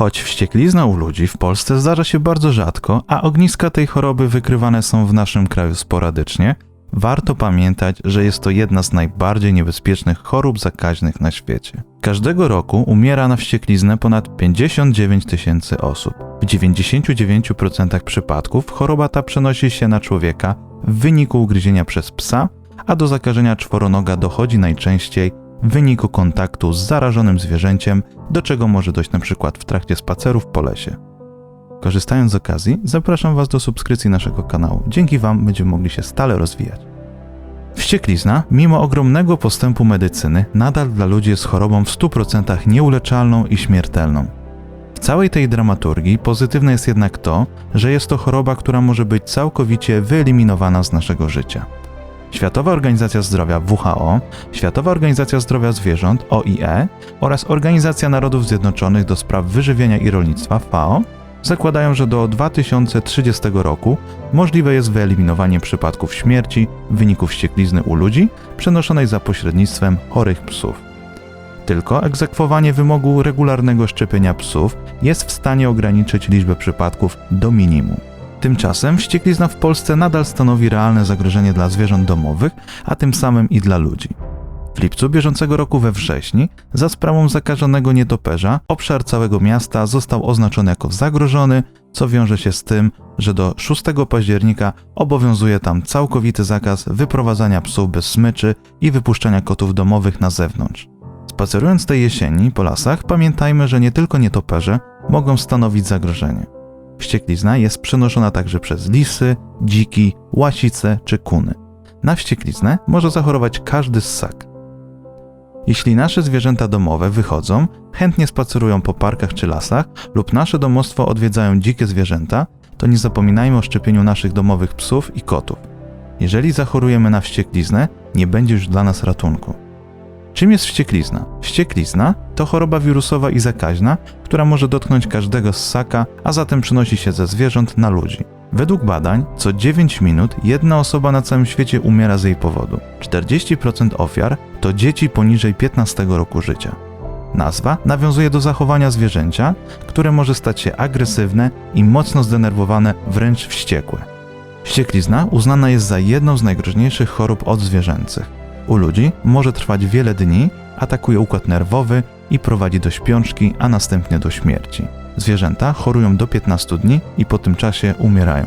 Choć wścieklizna u ludzi w Polsce zdarza się bardzo rzadko, a ogniska tej choroby wykrywane są w naszym kraju sporadycznie, warto pamiętać, że jest to jedna z najbardziej niebezpiecznych chorób zakaźnych na świecie. Każdego roku umiera na wściekliznę ponad 59 tysięcy osób. W 99% przypadków choroba ta przenosi się na człowieka w wyniku ugryzienia przez psa, a do zakażenia czworonoga dochodzi najczęściej w wyniku kontaktu z zarażonym zwierzęciem, do czego może dojść np. w trakcie spacerów po lesie. Korzystając z okazji, zapraszam Was do subskrypcji naszego kanału. Dzięki Wam będziemy mogli się stale rozwijać. Wścieklizna, mimo ogromnego postępu medycyny, nadal dla ludzi jest chorobą w 100% nieuleczalną i śmiertelną. W całej tej dramaturgii pozytywne jest jednak to, że jest to choroba, która może być całkowicie wyeliminowana z naszego życia. Światowa Organizacja Zdrowia WHO, Światowa Organizacja Zdrowia Zwierząt OIE oraz Organizacja Narodów Zjednoczonych do spraw wyżywienia i rolnictwa FAO zakładają, że do 2030 roku możliwe jest wyeliminowanie przypadków śmierci w wyniku wścieklizny u ludzi przenoszonej za pośrednictwem chorych psów. Tylko egzekwowanie wymogu regularnego szczepienia psów jest w stanie ograniczyć liczbę przypadków do minimum. Tymczasem wścieklizna w Polsce nadal stanowi realne zagrożenie dla zwierząt domowych, a tym samym i dla ludzi. W lipcu bieżącego roku we wrześniu, za sprawą zakażonego nietoperza, obszar całego miasta został oznaczony jako zagrożony, co wiąże się z tym, że do 6 października obowiązuje tam całkowity zakaz wyprowadzania psów bez smyczy i wypuszczania kotów domowych na zewnątrz. Spacerując tej jesieni po lasach, pamiętajmy, że nie tylko nietoperze mogą stanowić zagrożenie. Wścieklizna jest przenoszona także przez lisy, dziki, łasice czy kuny. Na wściekliznę może zachorować każdy ssak. Jeśli nasze zwierzęta domowe wychodzą, chętnie spacerują po parkach czy lasach lub nasze domostwo odwiedzają dzikie zwierzęta, to nie zapominajmy o szczepieniu naszych domowych psów i kotów. Jeżeli zachorujemy na wściekliznę, nie będzie już dla nas ratunku. Czym jest wścieklizna? Wścieklizna to choroba wirusowa i zakaźna, która może dotknąć każdego ssaka, a zatem przenosi się ze zwierząt na ludzi. Według badań, co 9 minut jedna osoba na całym świecie umiera z jej powodu. 40% ofiar to dzieci poniżej 15 roku życia. Nazwa nawiązuje do zachowania zwierzęcia, które może stać się agresywne i mocno zdenerwowane, wręcz wściekłe. Wścieklizna uznana jest za jedną z najgroźniejszych chorób odzwierzęcych. U ludzi może trwać wiele dni, atakuje układ nerwowy i prowadzi do śpiączki, a następnie do śmierci. Zwierzęta chorują do 15 dni i po tym czasie umierają.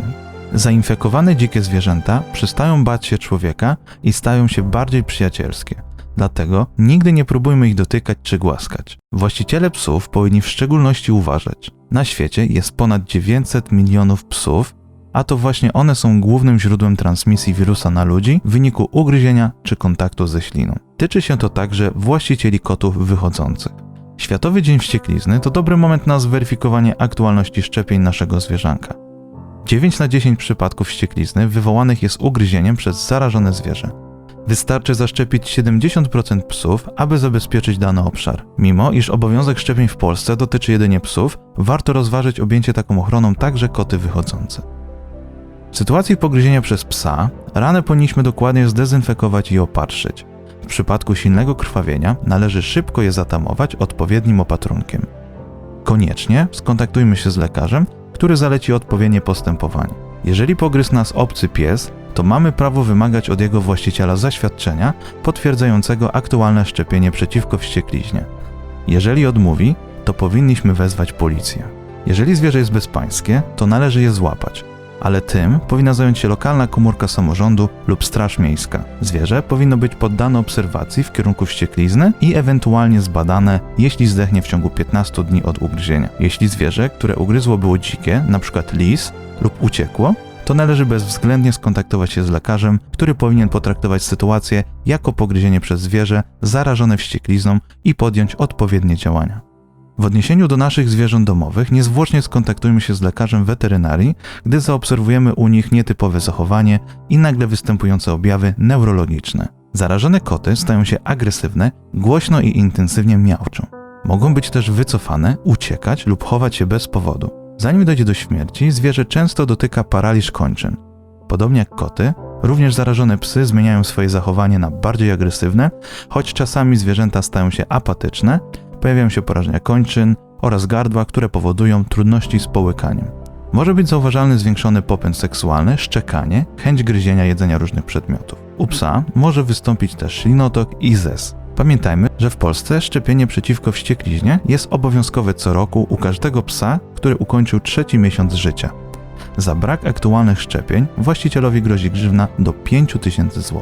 Zainfekowane dzikie zwierzęta przestają bać się człowieka i stają się bardziej przyjacielskie. Dlatego nigdy nie próbujmy ich dotykać czy głaskać. Właściciele psów powinni w szczególności uważać. Na świecie jest ponad 900 milionów psów, a to właśnie one są głównym źródłem transmisji wirusa na ludzi w wyniku ugryzienia czy kontaktu ze śliną. Tyczy się to także właścicieli kotów wychodzących. Światowy Dzień Wścieklizny to dobry moment na zweryfikowanie aktualności szczepień naszego zwierzanka. 9 na 10 przypadków wścieklizny wywołanych jest ugryzieniem przez zarażone zwierzę. Wystarczy zaszczepić 70% psów, aby zabezpieczyć dany obszar. Mimo iż obowiązek szczepień w Polsce dotyczy jedynie psów, warto rozważyć objęcie taką ochroną także koty wychodzące. W sytuacji pogryzienia przez psa, ranę powinniśmy dokładnie zdezynfekować i opatrzyć. W przypadku silnego krwawienia należy szybko je zatamować odpowiednim opatrunkiem. Koniecznie skontaktujmy się z lekarzem, który zaleci odpowiednie postępowanie. Jeżeli pogryzł nas obcy pies, to mamy prawo wymagać od jego właściciela zaświadczenia potwierdzającego aktualne szczepienie przeciwko wściekliźnie. Jeżeli odmówi, to powinniśmy wezwać policję. Jeżeli zwierzę jest bezpańskie, to należy je złapać ale tym powinna zająć się lokalna komórka samorządu lub straż miejska. Zwierzę powinno być poddane obserwacji w kierunku wścieklizny i ewentualnie zbadane, jeśli zdechnie w ciągu 15 dni od ugryzienia. Jeśli zwierzę, które ugryzło było dzikie, np. lis lub uciekło, to należy bezwzględnie skontaktować się z lekarzem, który powinien potraktować sytuację jako pogryzienie przez zwierzę zarażone wścieklizną i podjąć odpowiednie działania. W odniesieniu do naszych zwierząt domowych niezwłocznie skontaktujmy się z lekarzem weterynarii, gdy zaobserwujemy u nich nietypowe zachowanie i nagle występujące objawy neurologiczne. Zarażone koty stają się agresywne, głośno i intensywnie miauczą. Mogą być też wycofane, uciekać lub chować się bez powodu. Zanim dojdzie do śmierci, zwierzę często dotyka paraliż kończyn. Podobnie jak koty, również zarażone psy zmieniają swoje zachowanie na bardziej agresywne, choć czasami zwierzęta stają się apatyczne, pojawiają się porażenia kończyn, oraz gardła, które powodują trudności z połykaniem. Może być zauważalny zwiększony popęd seksualny, szczekanie, chęć gryzienia jedzenia różnych przedmiotów. U psa może wystąpić też ślinotok i zes. Pamiętajmy, że w Polsce szczepienie przeciwko wściekliźnie jest obowiązkowe co roku u każdego psa, który ukończył trzeci miesiąc życia. Za brak aktualnych szczepień właścicielowi grozi grzywna do 5000 zł.